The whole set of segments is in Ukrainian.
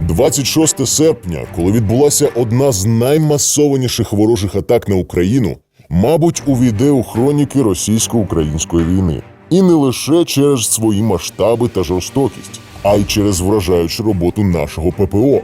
26 серпня, коли відбулася одна з наймасованіших ворожих атак на Україну, мабуть, увійде у хроніки російсько-української війни. І не лише через свої масштаби та жорстокість, а й через вражаючу роботу нашого ППО.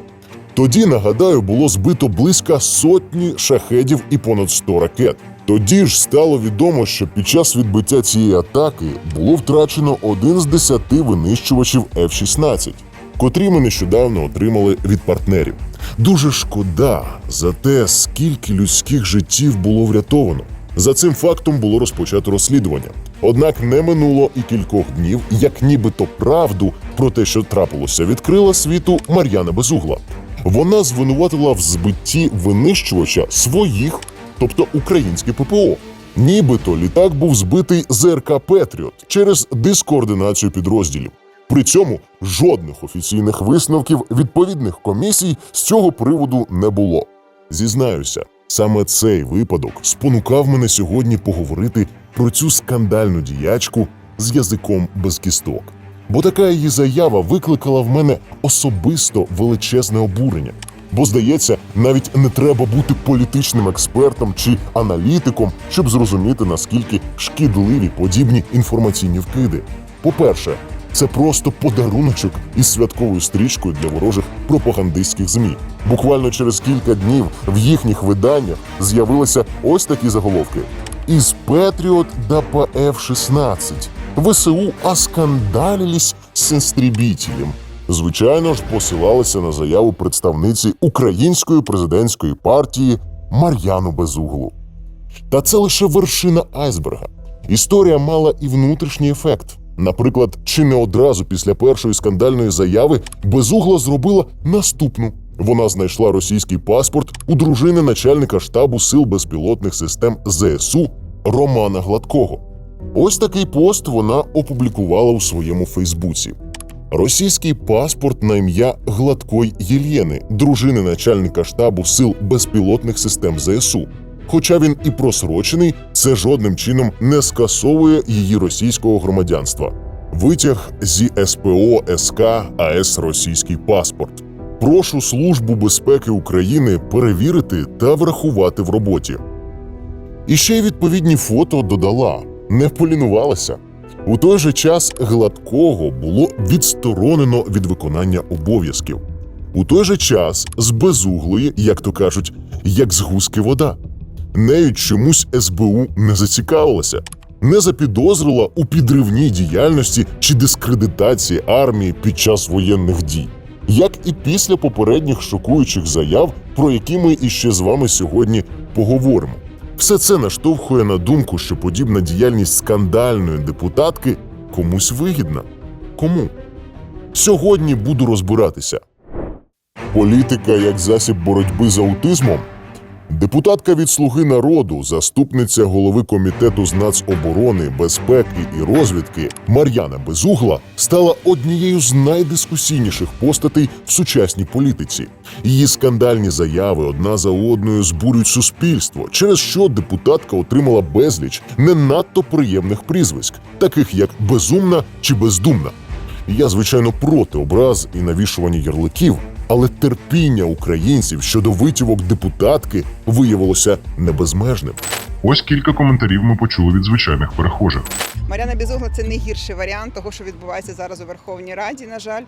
Тоді, нагадаю, було збито близько сотні шахедів і понад 100 ракет. Тоді ж стало відомо, що під час відбиття цієї атаки було втрачено один з десяти винищувачів F-16, котрі ми нещодавно отримали від партнерів. Дуже шкода за те, скільки людських життів було врятовано. За цим фактом було розпочато розслідування. Однак не минуло і кількох днів, як нібито правду про те, що трапилося, відкрила світу Мар'яна Безугла. Вона звинуватила в збитті винищувача своїх, тобто українське ППО. Нібито літак був збитий ЗРК Петріот через дискоординацію підрозділів. При цьому жодних офіційних висновків відповідних комісій з цього приводу не було. Зізнаюся, саме цей випадок спонукав мене сьогодні поговорити про цю скандальну діячку з язиком без кісток. Бо така її заява викликала в мене особисто величезне обурення. Бо, здається, навіть не треба бути політичним експертом чи аналітиком, щоб зрозуміти, наскільки шкідливі подібні інформаційні вкиди. По-перше, це просто подаруночок із святковою стрічкою для ворожих пропагандистських змі. Буквально через кілька днів в їхніх виданнях з'явилися ось такі заголовки: із Петріот до ПФ-16. ВСУ оскандалились з істребітелем. Звичайно ж, посилалися на заяву представниці української президентської партії Мар'яну Безуглу. Та це лише вершина айсберга. Історія мала і внутрішній ефект. Наприклад, чи не одразу після першої скандальної заяви Безугла зробила наступну. Вона знайшла російський паспорт у дружини начальника штабу сил безпілотних систем ЗСУ Романа Гладкого. Ось такий пост вона опублікувала у своєму Фейсбуці. Російський паспорт на ім'я Гладкої Єлєни, дружини начальника штабу сил безпілотних систем ЗСУ. Хоча він і просрочений, це жодним чином не скасовує її російського громадянства. Витяг зі СПО СК АС Російський паспорт. Прошу Службу безпеки України перевірити та врахувати в роботі. І ще й відповідні фото додала, не полінувалася. У той же час гладкого було відсторонено від виконання обов'язків. У той же час з безуглої, як то кажуть, як з гуски вода. Нею чомусь СБУ не зацікавилася, не запідозрила у підривній діяльності чи дискредитації армії під час воєнних дій, як і після попередніх шокуючих заяв, про які ми іще з вами сьогодні поговоримо. Все це наштовхує на думку, що подібна діяльність скандальної депутатки комусь вигідна. Кому? Сьогодні буду розбиратися. Політика як засіб боротьби з аутизмом. Депутатка від Слуги народу, заступниця голови комітету з нацоборони, безпеки і розвідки Мар'яна Безугла стала однією з найдискусійніших постатей в сучасній політиці. Її скандальні заяви одна за одною збурюють суспільство, через що депутатка отримала безліч не надто приємних прізвиськ, таких як безумна чи бездумна. Я, звичайно, проти образ і навішування ярликів, але терпіння українців щодо витівок депутатки виявилося небезмежним. Ось кілька коментарів ми почули від звичайних перехожих. Мар'яна Бізугла це не гірший варіант того, що відбувається зараз у Верховній Раді, на жаль.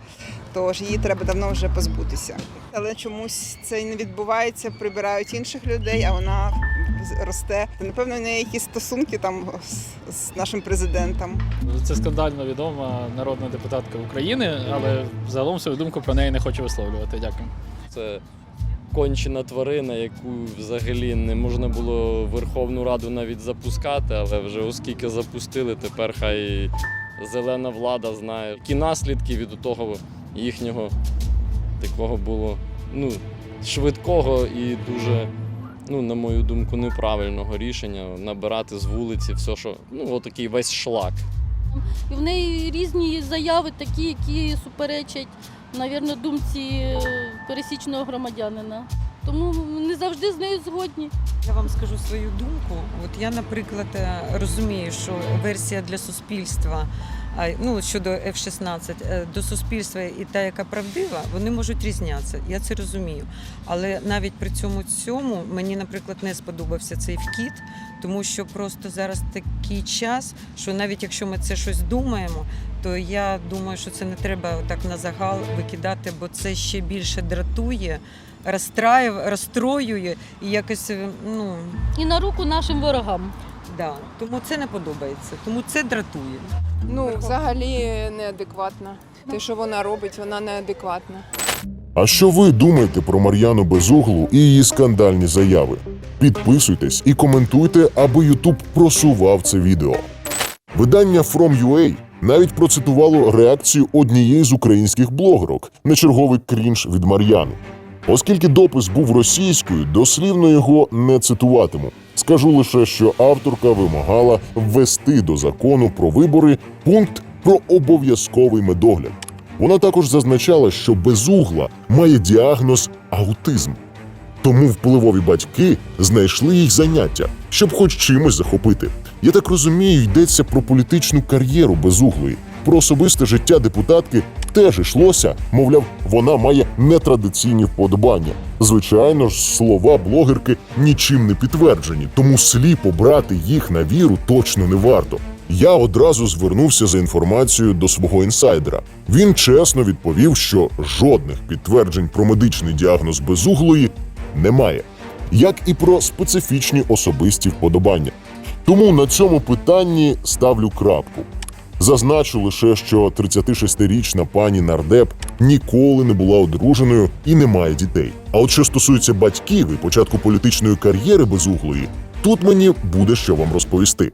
Тож її треба давно вже позбутися. Але чомусь це не відбувається, прибирають інших людей, а вона росте. Напевно, в неї якісь стосунки там з, з нашим президентом. Це скандально відома народна депутатка України, але загалом свою думку про неї не хочу висловлювати. Дякую. Це кончена тварина, яку взагалі не можна було Верховну Раду навіть запускати, але вже оскільки запустили, тепер хай зелена влада знає, які наслідки від того їхнього такого було ну, швидкого і дуже, ну, на мою думку, неправильного рішення набирати з вулиці все, що ну, отакий весь шлак. І в неї різні заяви, такі, які суперечать, навірно, думці е, пересічного громадянина. Тому не завжди з нею згодні. Я вам скажу свою думку. От я, наприклад, е, розумію, що версія для суспільства ну, щодо F-16 е, до суспільства і та, яка правдива, вони можуть різнятися. Я це розумію. Але навіть при цьому цьому мені, наприклад, не сподобався цей вкіт, тому що просто зараз такий час, що навіть якщо ми це щось думаємо, то я думаю, що це не треба так на загал викидати, бо це ще більше дратує, розстраює, розстроює і якось е, ну І на руку нашим ворогам. Да. Тому це не подобається, тому це дратує. Ну, взагалі неадекватна. Те, що вона робить, вона неадекватна. А що ви думаєте про Мар'яну Безуглу і її скандальні заяви? Підписуйтесь і коментуйте, аби Ютуб просував це відео. Видання From.ua навіть процитувало реакцію однієї з українських блогерок на черговий крінж від Мар'яни. Оскільки допис був російською, дослівно його не цитуватиму. Скажу лише, що авторка вимагала ввести до закону про вибори пункт про обов'язковий медогляд. Вона також зазначала, що безугла має діагноз аутизм. Тому впливові батьки знайшли їй заняття, щоб хоч чимось захопити. Я так розумію, йдеться про політичну кар'єру безуглої. Про особисте життя депутатки теж йшлося, мовляв, вона має нетрадиційні вподобання. Звичайно ж, слова блогерки нічим не підтверджені, тому сліпо брати їх на віру точно не варто. Я одразу звернувся за інформацією до свого інсайдера. Він чесно відповів, що жодних підтверджень про медичний діагноз безуглої немає, як і про специфічні особисті вподобання. Тому на цьому питанні ставлю крапку. Зазначу лише, що 36-річна пані нардеп ніколи не була одруженою і не має дітей. А от що стосується батьків і початку політичної кар'єри безуглої, тут мені буде що вам розповісти.